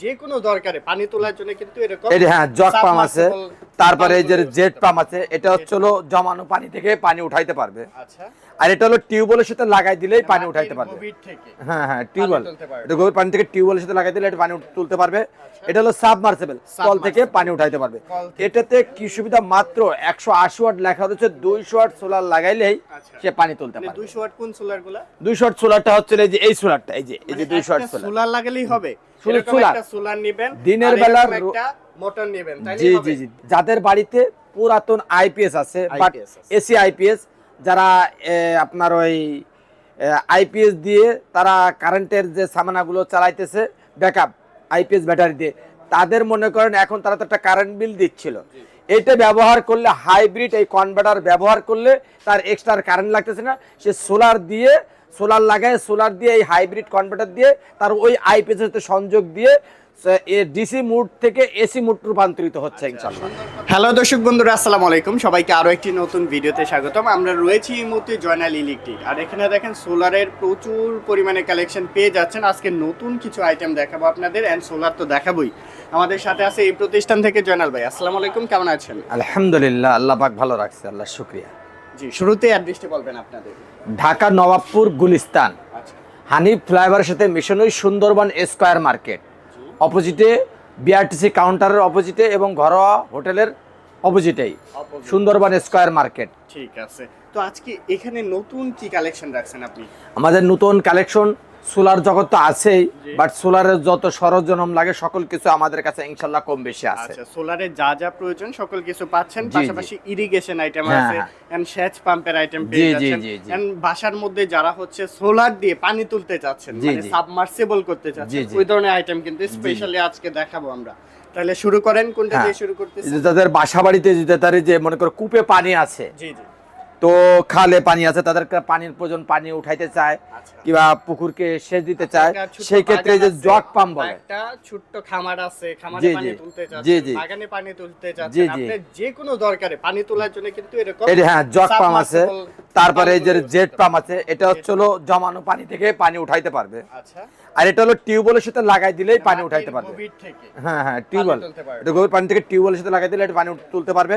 যে কোনো দরকারে পানি তোলার জন্য কিন্তু এরকম এই হ্যাঁ জগ পাম্প আছে তারপরে এই যে জেট পাম্প আছে এটা হচ্ছে হলো জমানো পানি থেকে পানি উঠাইতে পারবে। আচ্ছা। আর এটা হলো টিউবওয়েলের সাথে লাগাই দিলেই পানি উঠাইতে পারবে। হ্যাঁ হ্যাঁ টিউবওয়েল। এটা গভীর পানি থেকে টিউবওয়েলের সাথে লাগাই দিলে এটা পানি তুলতে পারবে। এটা হলো সাবমার্সিবল কল থেকে পানি উঠাইতে পারবে। এটাতে কি সুবিধা? মাত্র একশো আশি ওয়াট লেখা রয়েছে দুইশো ওয়াট সোলার লাগাইলেই আচ্ছা। সে পানি তুলতে মানে পারবে। 200 ওয়াট কোন সোলারগুলা দুইশো ওয়াট সোলারটা হচ্ছে এই যে এই সোলারটা এই যে এই যে দুইশো ওয়াট সোলার। সোলার লাগালেই হবে। একটা সোলার নেবেন দিনের আর মোটর নেবেন? জি জি যাদের বাড়িতে পুরাতন আইপিএস আছে বাট এসি আইপিএস যারা আপনার ওই আইপিএস দিয়ে তারা কারেন্টের যে সামানাগুলো চালাইতেছে ব্যাকআপ আইপিএস ব্যাটারি দিয়ে তাদের মনে করেন এখন তারা তো একটা কারেন্ট বিল দিচ্ছিল। এটা ব্যবহার করলে হাইব্রিড এই কনভার্টার ব্যবহার করলে তার এক্সট্রা কারেন্ট লাগতেছে না। সে সোলার দিয়ে সোলার লাগায় সোলার দিয়ে এই হাইব্রিড কনভার্টার দিয়ে তার ওই আইপিএস সাথে সংযোগ দিয়ে ডিসি মুড থেকে এসি মুড রূপান্তরিত হচ্ছে ইনশাল্লাহ হ্যালো দর্শক বন্ধুরা আসসালামু আলাইকুম। সবাইকে আরও একটি নতুন ভিডিওতে স্বাগতম। আমরা রয়েছি এই মুহূর্তে জয়নাল ইলেকট্রিক। আর এখানে দেখেন সোলারের প্রচুর পরিমাণে কালেকশন পেয়ে যাচ্ছেন। আজকে নতুন কিছু আইটেম দেখাবো আপনাদের এন্ড সোলার তো দেখাবোই। আমাদের সাথে আছে এই প্রতিষ্ঠান থেকে জয়নাল ভাই। আসসালামু আলাইকুম কেমন আছেন? আলহামদুলিল্লাহ আল্লাহ পাক ভালো রাখছে আল্লাহ শুক্রিয়া। জি শুরুতে অ্যাড্রেসটি বলবেন আপনাদের। ঢাকা নবাবপুর গুলিস্তান। আচ্ছা। হানিফ ফ্লাইওভারের সাথে মিশনই সুন্দরবন স্কোয়ার মার্কেট। অপোজিটে বিআরটিসি কাউন্টারের অপোজিটে এবং ঘরোয়া হোটেলের অপোজিটেই সুন্দরবন স্কোয়ার মার্কেট। ঠিক আছে। তো আজকে এখানে নতুন কি কালেকশন রাখছেন আপনি? আমাদের নতুন কালেকশন সোলার জগৎ তো আছেই বাট সোলারের যত সরঞ্জাম লাগে সকল কিছু আমাদের কাছে ইনশাল্লাহ কম বেশি আছে। আচ্ছা সোলারে যা যা প্রয়োজন সকল কিছু পাচ্ছেন। পাশাপাশি ইরিগেশন আইটেম হ্যাঁ, আছে হ্যাঁ। এন্ড সেচ পাম্পের আইটেম পেয়ে যাচ্ছেন। এন্ড বাসার মধ্যে যারা হচ্ছে সোলার দিয়ে পানি তুলতে চাচ্ছেন মানে সাবমার্সিবল করতে চাচ্ছেন ওই ধরনের আইটেম কিন্তু স্পেশালি আজকে দেখাবো আমরা। তাহলে শুরু করেন কোনটা হ্যাঁ। দিয়ে শুরু করতেছেন? যাদের বাসা বাড়িতে যে মনে করো কূপে পানি আছে জি জি। তো খালে পানি আছে তাদেরকে পানির প্রয়োজন পানি উঠাইতে চায় আচ্ছা। কিংবা পুকুরকে সেচ দিতে চায়। সেই ক্ষেত্রে যে জগ পাম্প বলে। একটা ছোট্ট খামার আছে খামারে পানি তুলতে জি, বাগানে পানি তুলতে জি, আপনি যে কোনো দরকারে পানি তোলার জন্য কিন্তু এরকম এই হ্যাঁ জগ পাম্প আছে। তারপরে এই যে জেট পাম্প আছে এটা হচ্ছে হলো জমানো পানি থেকে পানি উঠাইতে পারবে। আচ্ছা। আর এটা হলো টিউবওয়েলের সাথে লাগাই দিলেই পানি উঠাইতে পারবে। গভীর থেকে হ্যাঁ হ্যাঁ টিউবওয়েল। এটা গভীর পানি থেকে টিউবওয়েলের সাথে লাগাই দিলে এটা পানি তুলতে পারবে।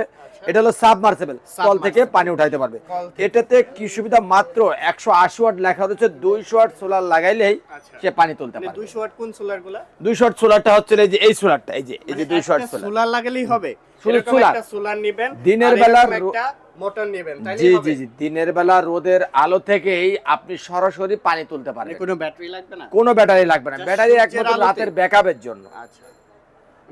এটা হলো সাবমার্সিবল। কল থেকে পানি উঠাইতে পারবে। এটাতে কি সুবিধা? মাত্র একশো আশি ওয়াট লেখা রয়েছে। দুইশো ওয়াট সোলার লাগাইলেই আচ্ছা। সে পানি তুলতে মানে পারবে। 200 ওয়াট কোন সোলারগুলা দুইশো ওয়াট সোলারটা হচ্ছে এই যে এই সোলারটা এই যে এই যে দুইশো ওয়াট সোলার। সোলার লাগালেই হবে। সোলার। নেবেন দিনের মোটর নেবেন জি জি জি। দিনের বেলা রোদের আলো থেকেই আপনি সরাসরি পানি তুলতে মানে পারবেন কোনো ব্যাটারি লাগবে না? কোনো ব্যাটারি লাগবে না। ব্যাটারি একমাত্র রাতের ব্যাকআপের জন্য। আচ্ছা।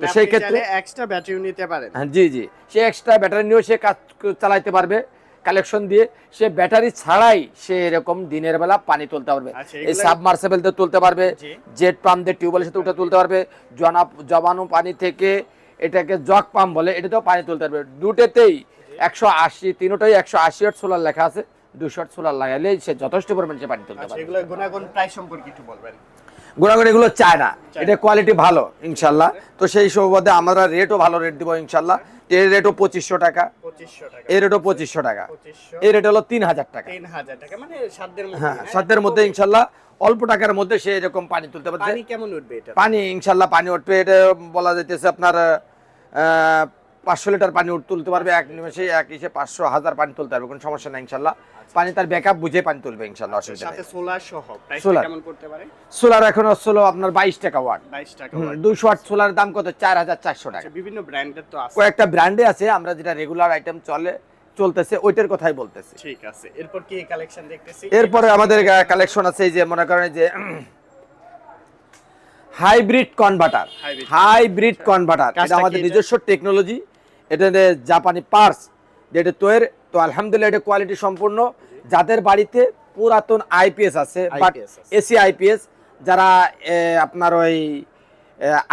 সেই ক্ষেত্রে- এক্সট্রা ব্যাটারিও নিতে পারেন। হ্যাঁ জি জি। সে এক্সট্রা ব্যাটারি নিয়েও সে কাজ চালাইতে পারবে। কালেকশন দিয়ে সে ব্যাটারি ছাড়াই সে এরকম দিনের বেলা পানি তুলতে পারবে। আচ্ছা, এই সাবমার্সেবল দিয়ে তুলতে পারবে। জেট পাম্প দিয়ে টিউবওয়েলের সাথে উঠে তুলতে পারবে। জনা জমানো পানি থেকে এটাকে জগ পাম্প বলে এটাতেও পানি তুলতে পারবে। দুটেতেই একশো আশি তিনোটাই একশো আশি ওয়াট সোলার লেখা আছে। দুশো ওয়াট সোলার লাগাইলে সে যথেষ্ট পরিমাণে সে পানি তুলতে আচ্ছা পারবে। গুণাগুণ প্রাইস সম্পর্কে একটু বলবেন। গুণাগুণ এগুলো চায় না। এটা কোয়ালিটি ভালো ইনশাল্লাহ। তো সেই সুবাদে আমরা রেটও ভালো রেট দিব ইনশাল্লাহ। এর রেটও পঁচিশশো টাকা। 2500 টাকা। এর রেটও পঁচিশশো টাকা। এই রেট হলো তিন হাজার টাকা। 3000 টাকা মানে মধ্যে হ্যাঁ সাধ্যের মধ্যে ইনশাল্লাহ অল্প টাকার মধ্যে সে এরকম পানি তুলতে পারছে পানি কেমন উঠবে পানি ইনশাল্লাহ পানি উঠবে। এটা বলা যাইতেছে আপনার পাঁচশো লিটার পানি তুলতে পারবে এক নিমেষে এক ইসে পাঁচশো হাজার পানি তুলতে পারবে কোনো সমস্যা নাই ইনশাল্লাহ। পানি তার ব্যাকআপ বুঝে পানি তুলবে ইনশাল্লাহ অসুবিধা নেই। সোলার সহ Solar। কেমন করতে পারে? সোলার এখন হচ্ছে হলো আপনার বাইশ টাকা ওয়াট 22 টাকা দুশো ওয়াট সোলার দাম কত? চার হাজার চারশো টাকা। আচ্ছা বিভিন্ন ব্র্যান্ডের তো আছে। কয়েকটা ব্র্যান্ডে আছে আমরা যেটা রেগুলার আইটেম চলে চলতেছে ওইটার কথাই বলতেছি। ঠিক আছে এরপর কি কালেকশন দেখতেছি? এরপরে আমাদের কালেকশন আছে যে মনে করেন যে হাইব্রিড কনভার্টার হাইব্রিড কনভার্টার এটা আমাদের নিজস্ব টেকনোলজি এটা জাপানি পার্স যেটা তৈরি তো আলহামদুলিল্লাহ এটা কোয়ালিটি সম্পূর্ণ। যাদের বাড়িতে পুরাতন আইপিএস আছে বাট এসি আইপিএস যারা আপনার ওই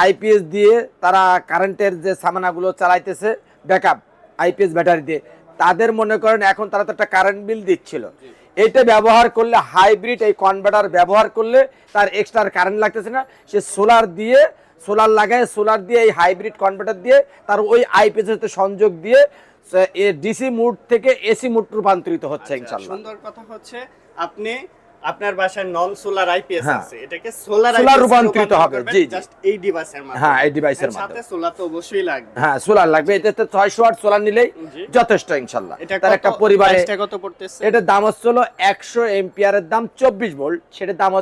আইপিএস দিয়ে তারা কারেন্টের যে সামানাগুলো চালাইতেছে ব্যাকআপ আইপিএস ব্যাটারি দিয়ে তাদের মনে করেন এখন তারা তো একটা কারেন্ট বিল দিচ্ছিল। এটা ব্যবহার করলে হাইব্রিড এই কনভার্টার ব্যবহার করলে তার এক্সট্রা কারেন্ট লাগতেছে না। সে সোলার দিয়ে সোলার লাগায় সোলার দিয়ে এই হাইব্রিড কনভার্টার দিয়ে তার ওই আইপিএস সাথে সংযোগ দিয়ে ডিসি মুড থেকে এসি মুড রূপান্তরিত হচ্ছে আচ্ছা, সুন্দর কথা হচ্ছে আপনি আপনার বাসায় নন সোলার আইপিএস। আছে। এটাকে সোলার Solar রূপান্তরিত হবে, জি। জাস্ট এই ডিভাইসের মাধ্যমে। হ্যাঁ, এই এর এর সাথে সোলার তো অবশ্যই লাগবে। হ্যাঁ সোলার লাগবে। এটাতে ছয়শো ওয়াট সোলার নিলেই যথেষ্ট ইনশাল্লাহ। এটা তার একটা পরিবারে প্রাইসটা কত পড়তেছে? এটার দাম হচ্ছিল একশো এম্পিয়ারের দাম চব্বিশ ভোল্ট সেটার দাম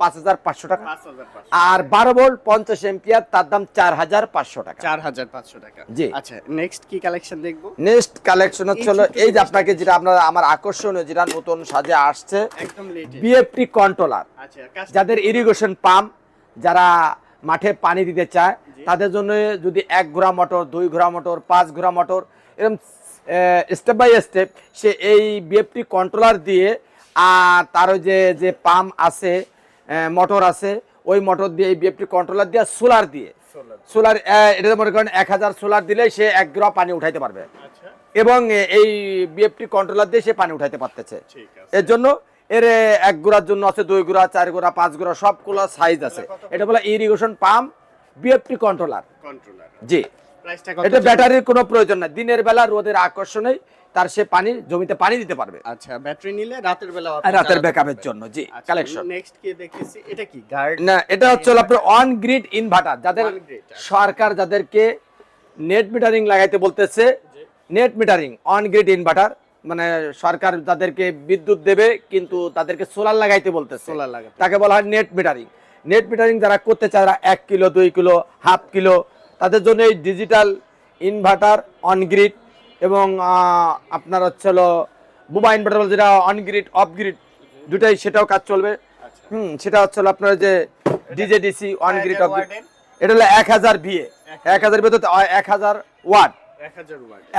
পাঁচ হাজার পাঁচশো টাকা। 5500 আর বারো ভোল্ট পঞ্চাশ এম্পিয়ার তার দাম চার হাজার পাঁচশো টাকা। 4500 টাকা। জি। আচ্ছা নেক্সট কি কালেকশন দেখব? নেক্সট কালেকশন হচ্ছিল ছোট্ট এই যে আপনাকে যেটা আপনার আমার আকর্ষণীয় যেটা নতুন সাজে আসছে একদম লেটেস্ট বিএফটি কন্ট্রোলার আচ্ছা যাদের ইরিগেশন পাম্প যারা মাঠে পানি দিতে চায় তাদের জন্য যদি এক ঘোড়া মোটর দুই ঘোড়া মোটর পাঁচ ঘোড়া মোটর এরকম স্টেপ বাই স্টেপ সে এই বিএফটি কন্ট্রোলার দিয়ে আর তার যে যে পাম্প আছে মোটর আছে ওই মোটর দিয়ে এই বিএফটি কন্ট্রোলার দিয়ে সোলার দিয়ে। সোলার এটা মনে করেন এক হাজার সোলার দিলে সে এক গ্রাম পানি উঠাইতে পারবে। আচ্ছা। এবং এই বিএফটি কন্ট্রোলার দিয়ে সে পানি উঠাইতে পারতেছে। এর জন্য এর এক গোড়ার জন্য আছে দুই গোড়া চার গোড়া পাঁচ গোড়া সবগুলো সাইজ আছে। এটা বলে irrigation pump BFT controller controller জি। এটা ব্যাটারির কোনো প্রয়োজন নাই। দিনের বেলা রোদের আকর্ষণে তার সে পানি জমিতে পানি দিতে পারবে। আচ্ছা ব্যাটারি নিলে রাতের বেলা আর রাতের ব্যাকআপের জন্য জি কালেকশন নেক্সট কি দেখতেছি এটা কি গার্ড না এটা হচ্ছে আপনার অন গ্রিড ইনভার্টার যাদের আচ্ছা। সরকার যাদেরকে নেট মিটারিং লাগাইতে বলতেছে net metering on grid inverter মানে সরকার যাদেরকে বিদ্যুৎ দেবে কিন্তু তাদেরকে সোলার লাগাইতে বলতেছে। সোলার লাগাতে। তাকে বলা হয় নেট মিটারিং নেট মিটারিং যারা করতে চায় তারা এক কিলো দুই কিলো হাফ কিলো তাদের জন্য এই ডিজিটাল ইনভার্টার অনগ্রিড এবং আপনার হচ্ছে হলো বুবা ইনভার্টার যেটা অন গ্রিড অফ গ্রিড দুটাই সেটাও কাজ চলবে। আচ্ছা। হুম সেটা হচ্ছে হলো আপনার যে DJ DC on grid off grid এটা হলো এক হাজার ভিএ এক হাজার। ভিতরে এক হাজার ওয়াট 1000 ওয়াট।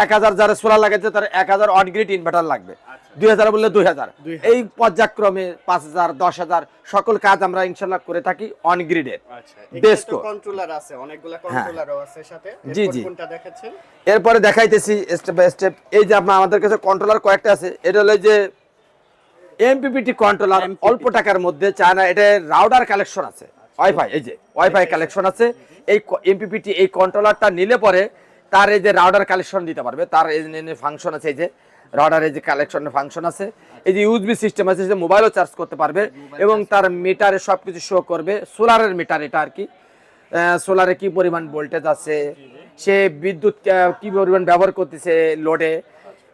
এক হাজার যারা সোলার লাগাচ্ছে তার এক হাজার অন গ্রিড ইনভার্টার লাগবে। আচ্ছা। দুই হাজার বললে দুই হাজার। এই পর্যায়ক্রমে পাঁচ হাজার দশ হাজার সকল কাজ আমরা ইনশাল্লাহ করে থাকি অন গ্রিডের আচ্ছা কন্ট্রোলার আছে অনেকগুলা কন্ট্রোলারও আছে সাথে। জি, জি। দেখাচ্ছেন? এরপরে দেখাইতেছি স্টেপ বাই স্টেপ এই যে আপনার আমাদের কাছে কন্ট্রোলার কয়েকটা আছে এটা হলো যে এমপিপিটি কন্ট্রোলার অল্প টাকার মধ্যে চায়না এটা রাউডার কালেকশন আছে। ওয়াইফাই এই যে ওয়াইফাই কালেকশন আছে। এই এমপিপিটি এই কন্ট্রোলারটা নিলে পরে তার এই যে রাউডার কালেকশন দিতে পারবে তার ফাংশন আছে এই যে রাউডারের যে কালেকশনের ফাংশন আছে এই যে ইউজবি সিস্টেম আছে যে মোবাইলও চার্জ করতে পারবে এবং তার মিটারে সব কিছু শো করবে। সোলারের মিটার এটা আর কি। সোলারে কি পরিমাণ ভোল্টেজ আছে সে বিদ্যুৎ কি পরিমাণ ব্যবহার করতেছে লোডে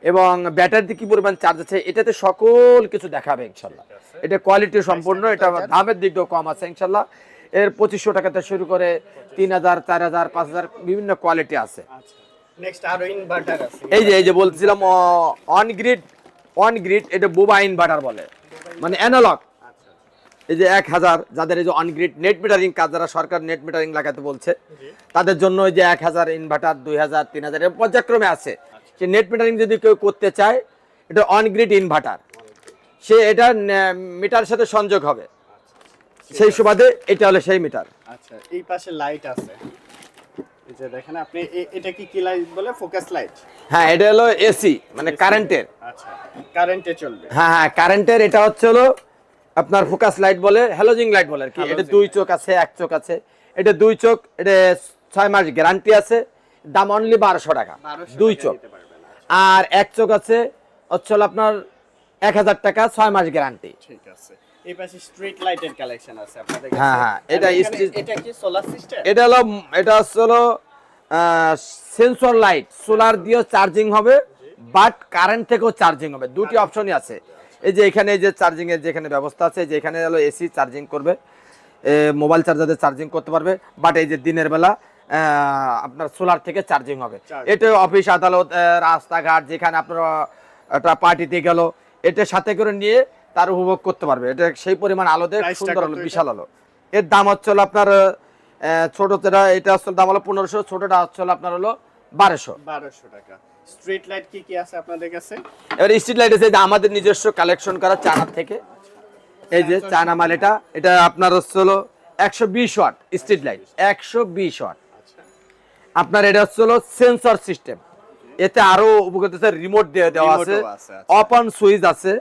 এবং ব্যাটারিতে কি পরিমাণ চার্জ আছে এটাতে সকল কিছু দেখাবে ইনশাল্লাহ। এটা কোয়ালিটি সম্পূর্ণ এটা দামের দিক দিয়েও কম আছে ইনশাল্লাহ। এর পঁচিশশো টাকাতে শুরু করে তিন হাজার চার হাজার পাঁচ হাজার বিভিন্ন কোয়ালিটি আছে। আচ্ছা। নেক্সট আরও ইনভার্টার এই যে এই যে বলছিলাম অন গ্রিড অন গ্রিড এটা বোবা ইনভার্টার বলে। মানে অ্যানালগ আচ্ছা। এই যে এক হাজার যাদের এই যে অনগ্রিড নেট মিটারিং কাজ যারা সরকার নেট মিটারিং লাগাতে বলছে তাদের জন্য ওই যে এক হাজার ইনভার্টার দুই হাজার তিন হাজার এর পর্যায়ক্রমে আছে। সে নেট মিটারিং যদি কেউ করতে চায় এটা অনগ্রিড ইনভার্টার সে এটা মিটারের সাথে সংযোগ হবে। সেই সুবাদে এটা হলো সেই মিটার আচ্ছা এই পাশে লাইট আছে। এই যে দেখেন আপনি এটা কি কি লাইট বলে? ফোকাস লাইট হ্যাঁ এটা হলো এসি মানে কারেন্টের আচ্ছা কারেন্টে চলবে। হ্যাঁ হ্যাঁ কারেন্টের এটা হচ্ছে হলো আপনার ফোকাস লাইট বলে হ্যালোজিং লাইট বলে আর কি। এটা দুই চোখ আছে এক চোখ আছে। এটা দুই চোখ এটা ছয় মাস গ্যারান্টি আছে। দাম অনলি বারোশো টাকা। দুই চোখ। আচ্ছা, আর এক চোখ আছে হচ্ছে আপনার এক হাজার টাকা ছয় মাস গ্যারান্টি ঠিক আছে। এই পাশে স্ট্রিট লাইটের কালেকশন আছে আপনাদের কাছে। হ্যাঁ, হ্যাঁ, এটা এটা কি সোলার সিস্টেম এটা হলো এটা হলো সেন্সর লাইট সোলার দিয়েও চার্জিং হবে বাট কারেন্ট থেকেও চার্জিং হবে। দুটি অপশনই আছে। এই যে এখানে এই যে চার্জিং এর যেখানে ব্যবস্থা আছে যে এখানে হলো এসি চার্জিং করবে। মোবাইল চার্জারে চার্জিং করতে পারবে বাট এই যে দিনের বেলা আপনার সোলার থেকে চার্জিং হবে। এটা অফিস আদালত রাস্তাঘাট যেখানে আপনার একটা পার্টিতে গেল এটা সাথে করে নিয়ে তার উপভোগ করতে পারবে। এটা সেই পরিমাণ আলো দেয় সুন্দর আলো বিশাল আলো। এর দাম হচ্ছে হলো আপনার আহ, ছোটটা এটা হচ্ছে দাম হলো পনেরোশো ছোটটা হচ্ছে হলো আপনার হলো বারোশো। বারোশো টাকা। স্ট্রিট লাইট কি কি আছে আপনাদের কাছে? এবার স্ট্রিট লাইট আছে যে আমাদের নিজস্ব কালেকশন করা চায়নার থেকে এই যে চায়না মাল এটা এটা আপনার হচ্ছে হলো একশো বিশ ওয়াট স্ট্রিট লাইট একশো বিশ ওয়াট। আচ্ছা। আপনার এটা হচ্ছে হলো সেন্সর সিস্টেম এতে আরও উপকৃত রিমোট দেওয়া আছে আচ্ছা। অপন সুইচ আছে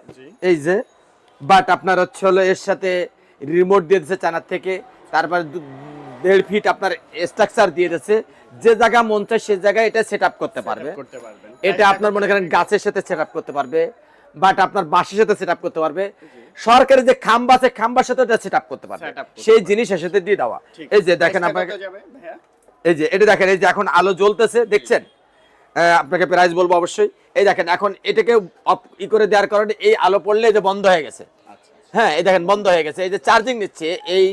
এই যে বাট আপনার হচ্ছে হলো এর সাথে রিমোট দিয়ে দিচ্ছে চায়নার থেকে। তারপরে দেড় ফিট আপনার স্ট্রাকচার দিয়ে দিচ্ছে যে জায়গা মন চায় সে জায়গায় এটা সেট করতে পারবে। এটা আপনার মনে করেন গাছের সাথে সেট করতে পারবে। বাট আপনার বাসের সাথে সেট করতে পারবে। সরকারি যে খাম্বা আছে খাম্বার সাথে এটা সেট করতে পারবে। সেই জিনিস এর সাথে দিয়ে দেওয়া। এই যে দেখেন আপনাকে? এই যে এটা দেখেন এই যে এখন আলো জ্বলতেছে দেখছেন? আপনাকে প্রাইস বলব অবশ্যই। এই দেখেন এখন এটাকে অফ ই করে দেওয়ার কারণে এই আলো পড়লে যে বন্ধ হয়ে গেছে। আচ্ছা হ্যাঁ এই দেখেন বন্ধ হয়ে গেছে। এই যে চার্জিং নিচ্ছে এই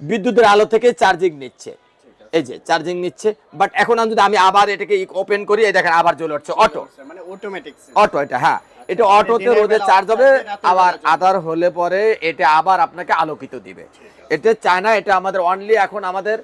বিদ্যুতের আলো থেকে চার্জিং নিচ্ছে। এই যে চার্জিং নিচ্ছে বাট এখন আমি যদি আমি আবার এটাকে ওপেন করি এই দেখেন আবার জ্বলে উঠছে। অটো মানে অটোমেটিক অটো এটা হ্যাঁ। এটা মানে অটোতে রোদে চার্জ হবে আবার আধার হলে পরে এটা আবার আপনাকে আলোকিত দিবে। এটা চায় না এটা আমাদের অনলি এখন আমাদের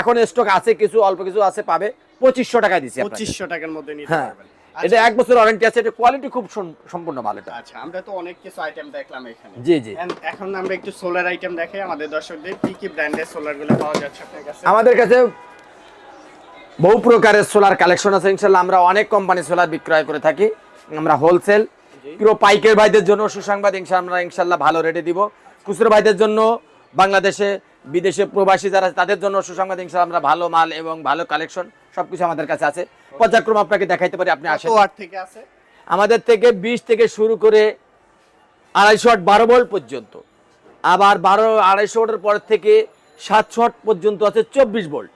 এখন স্টক আছে কিছু অল্প কিছু আছে পাবে। পঁচিশশো টাকায় দিচ্ছি পঁচিশশো টাকার মধ্যে নিতে হ্যাঁ। পারবেন। এটা এক বছর ওয়ারেন্টি আছে এটা কোয়ালিটি খুব সম্পূর্ণ ভালো এটা। আচ্ছা আমরা তো অনেক কিছু আইটেম দেখলাম এখানে। জি জি। এখন আমরা একটু সোলার আইটেম দেখাই আমাদের দর্শকদের কি কি ব্র্যান্ডের সোলারগুলো পাওয়া যাচ্ছে আপনার কাছে? আমাদের কাছে বহু প্রকারের সোলার কালেকশন আছে। ইনশাল্লাহ আমরা অনেক কোম্পানি সোলার বিক্রয় করে থাকি। আমরা হোলসেল পুরো পাইকের ভাইদের জন্য সুসংবাদ ইনশাল্লাহ আমরা ইনশাল্লাহ ভালো রেটে দিব। খুচরো ভাইদের জন্য বাংলাদেশে বিদেশে প্রবাসী যারা তাদের জন্য সুসংবাদ ইনশাল্লাহ আমরা ভালো মাল এবং ভালো কালেকশন সবকিছু আমাদের কাছে আছে। পর্যায়ক্রম আপনাকে দেখাইতে পারি আপনি আসেন। থেকে আছে? আমাদের থেকে বিশ থেকে শুরু করে আড়াইশো ওয়াট বারো ভোল্ট পর্যন্ত। আবার বারো আড়াইশো ওয়াটের পর থেকে সাতশো ওয়াট পর্যন্ত আছে চব্বিশ ভোল্ট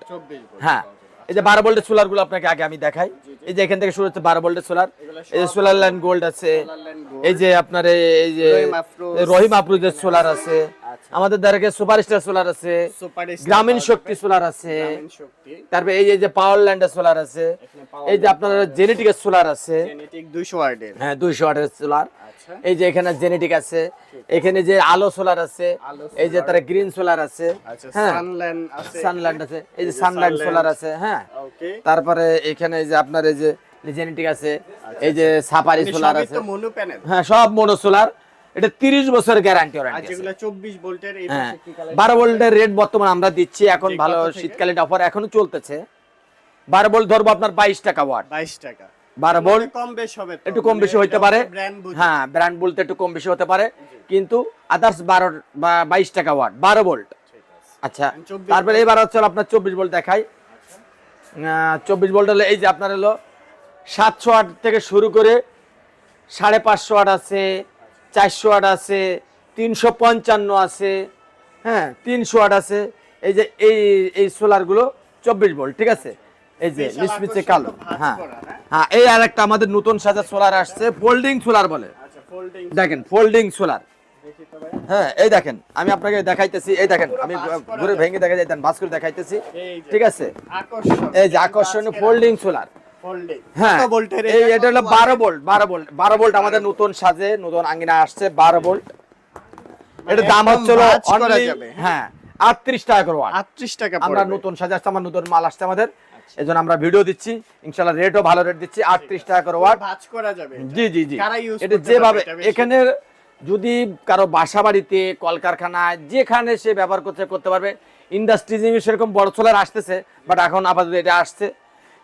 হ্যাঁ এই যে বারো ভোল্টের সোলারগুলো আপনাকে আগে আমি দেখাই। এই যে এখান থেকে শুরু হচ্ছে বারো ভোল্টের সোলার এই যে সোলার লাইন গোল্ড আছে। এই যে আপনার এই- যে রহিম আফরোজ। আফরুজের সোলার আছে। আমাদের দ্বারা সুপারস্টার সোলার আছে? গ্রামীণ শক্তি সোলার আছে। তারপরে এই যে- পাওয়ার ল্যান্ডের সোলার আছে এই যে আপনার জেনেটিকের সোলার আছে। জেনেটিক 200 হ্যাঁ দুইশো ওয়াটের সোলার। আচ্ছা। এই যে এখানে জেনেটিক আছে। এখানে যে আলো সোলার আছে এই যে তার গ্রিন সোলার আছে। আচ্ছা হ্যাঁ। সানল্যান্ড আছে। এই যে সানলাইট সোলার আছে হ্যাঁ। তারপরে এখানে এই যে আপনার এই যে জেনেটিক আছে এই যে সাফারি সোলার আছে। মনো হ্যাঁ সব মোনো সোলার। এটা তিরিশ বছর গ্যারান্টি ওয়ারেন্টি যেগুলো 24 ভোল্টের এই হ্যাঁ পাশে কি কালার বারো ভোল্টের রেট বর্তমান আমরা দিচ্ছি এখন ভালো শীতকালীন অফার এখনও চলতেছে। বারো ভোল্ট ধরবো আপনার বাইশ টাকা ওয়াট 22 টাকা। বারো ভোল্ট মানে কম বেশ হবে একটু কম মানে বেশি হইতে পারে। হ্যাঁ ব্র্যান্ড বলতে একটু কম বেশি হতে পারে। কিন্তু আদার্স বারো বা বাইশ টাকা ওয়াট বারো ভোল্ট। ঠিক আছে। আচ্ছা 24 তারপরে এবার হচ্ছে আপনার চব্বিশ ভোল্ট দেখাই। চব্বিশ ভোল্ট হলে এই যে আপনার হলো সাতশো আট থেকে শুরু করে সাড়ে পাঁচশো আট আছে। চারশো আট আছে তিনশো পঞ্চান্ন আছে হ্যাঁ তিনশো আট আছে। এই যে এই এই সোলারগুলো চব্বিশ ভোল্ট ঠিক আছে? এই যে আকর্ষণ কালো হ্যাঁ। হ্যাঁ? এই আর একটা আমাদের নতুন সাজা সোলার আসছে ফোল্ডিং সোলার বলে। আচ্ছা দেখেন ফোল্ডিং সোলার। হ্যাঁ এই দেখেন আমি আপনাকে দেখাইতেছি এই দেখেন আমি ঘুরে ভেঙে দেখা যায় ভাস করে দেখাইতেছি ঠিক আছে? এই যে আকর্ষণীয় ফোল্ডিং সোলার। হ্যাঁ এই এটা হলো বারো ভোল্ট বারো ভোল্ট বারো ভোল্ট আমাদের নতুন সাজে নতুন আঙ্গিনা আসছে বারো ভোল্ট এটা দাম একদম হচ্ছে হলো ভাঁজ করা only- যাবে, হ্যাঁ আটত্রিশ টাকা করে। 38 টাকা আমরা নতুন সাজে আসছে আমার নতুন মাল আসছে আমাদের। এই জন্য আমরা ভিডিও দিচ্ছি। ইনশাল্লাহ রেটও ভালো রেট দিচ্ছি আটত্রিশ টাকা করে ওয়াট ভাঁজ করা যাবে জি জি জি। এটা যেভাবে? এখানে যদি কারও বাসা বাড়িতে কলকারখানায় যেখানে সে ব্যবহার করতে করতে পারবে। ইন্ডাস্ট্রিজ সেরকম বড় সোলার আসতেছে বাট এখন আপাতত এটা আসছে।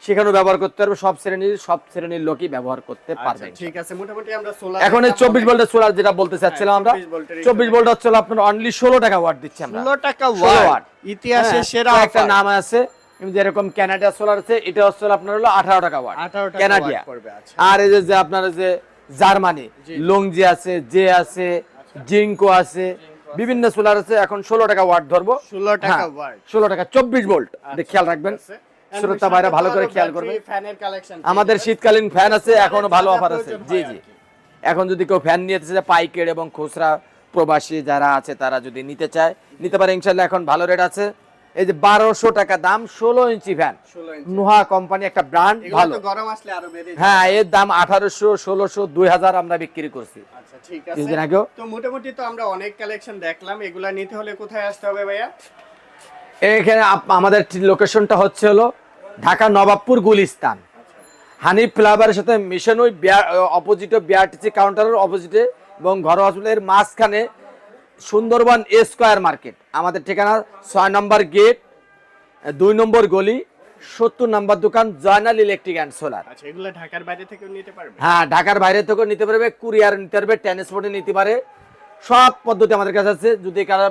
সেখানেও ব্যবহার করতে পারবে। সব শ্রেণির সব শ্রেণির লোকই ব্যবহার করতে পারবে। আচ্ছা, ঠিক আছে মোটামুটি আমরা সোলার এখন এই চব্বিশ ভোল্টের সোলার যেটা বলতে চাচ্ছিলাম আমরা 24 চব্বিশ ভোল্ট হচ্ছে আপনার অনলি ষোলো টাকা ওয়াট দিচ্ছি আমরা। 16 টাকা ওয়াট। ইতিহাসে হ্যাঁ, সেরা একটা নাম আছে। যেরকম ক্যানাডা সোলার আছে এটা হচ্ছে আপনার হলো আঠারো টাকা ওয়াট 18 টাকা ক্যানাডিয়া আচ্ছা। আর এই যে- আপনার যে জার্মানি জি। লংজি আছে জে আছে জিঙ্কো আছে বিভিন্ন সোলার আছে এখন ষোলো টাকা ওয়াট ধরবো। 16 টাকা হ্যাঁ, ষোলো টাকা চব্বিশ ভোল্ট। খেয়াল রাখবেন। শ্রোতা ভাইরা ভালো করে খেয়াল করবে ফ্যানের কালেকশন আমাদের শীতকালীন ফ্যান আছে এখনও ভালো অফার আছে। জি জি। এখন যদি কেউ ফ্যান নিয়ে যেতে চায় পাইকের এবং খুচরা প্রবাসী যারা আছে তারা যদি নিতে চায় নিতে পারে ইনশাল্লাহ এখন ভালো রেট আছে। এই যে বারোশো টাকা দাম ষোলো ইঞ্চি ফ্যান 16 ইঞ্চি। নোহা কোম্পানি একটা ব্র্যান্ড ভালো। গরম আসলে আরও হ্যাঁ এর দাম আঠারোশো ষোলোশো দুই হাজার আমরা বিক্রি করছি। আচ্ছা ঠিক আছে। কিছুদিন আগেও? তো মোটামুটি তো আমরা অনেক কালেকশন দেখলাম। এগুলা নিতে হলে কোথায় আসতে হবে ভাইয়া? এখানে আমাদের লোকেশনটা হচ্ছে হলো ঢাকা নবাবপুর গুলিস্তান। হানি ফ্লাভারের সাথে মিশন ওই অপোজিটে বিআরটিসি কাউন্টারের অপোজিটে এবং ঘর হসপিটালের মাঝখানে সুন্দরবন এ স্কোয়ার মার্কেট। আমাদের ঠিকানা ছয় নম্বর গেট দুই নম্বর গলি সত্তর নম্বর দোকান জয়নাল ইলেকট্রিক অ্যান্ড সোলার। আচ্ছা ঢাকার বাইরে থেকেও নিতে পারবে? হ্যাঁ ঢাকার বাইরে থেকেও নিতে পারবে কুরিয়ার নিতে পারবে ট্রান্সপোর্টে নিতে পারে। সব পদ্ধতি আমাদের কাছে আছে। যদি কারা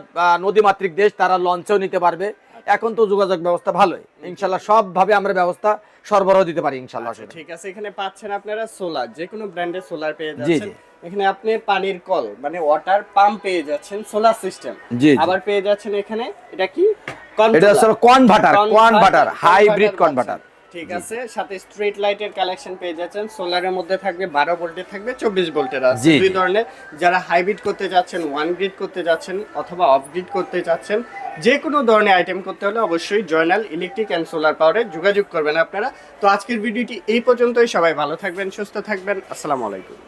নদীমাতৃক দেশ তারা লঞ্চেও নিতে পারবে। এখন তো যোগাযোগ ব্যবস্থা ভালোই। ইনশাল্লাহ সবভাবে আমরা ব্যবস্থা সরবরাহ দিতে পারি ইনশাল্লাহ আচ্ছা ঠিক আছে এখানে পাচ্ছেন আপনারা সোলার যে কোনো ব্র্যান্ডের সোলার পেয়ে যাচ্ছেন। এখানে আপনি পানির কল মানে ওয়াটার পাম্প পেয়ে যাচ্ছেন সোলার সিস্টেম। আবার পেয়ে যাচ্ছেন এখানে এটা কি? এটা কনভার্টার কনভার্টার হাইব্রিড কনভার্টার ঠিক আছে সাথে স্ট্রিট লাইটের কালেকশন পেয়ে যাচ্ছেন। সোলারের মধ্যে থাকবে বারো ভোল্টের থাকবে চব্বিশ ভোল্টের আছে। দুই ধরনের যারা হাইব্রিড করতে যাচ্ছেন ওয়ান গ্রিড করতে যাচ্ছেন অথবা অফ গ্রিড করতে যাচ্ছেন যে কোনো ধরনের আইটেম করতে হলে অবশ্যই জয়নাল ইলেকট্রিক অ্যান্ড সোলার পাওয়ারে যোগাযোগ করবেন আপনারা। তো আজকের ভিডিওটি এই পর্যন্তই। সবাই ভালো থাকবেন সুস্থ থাকবেন। আসসালামু আলাইকুম।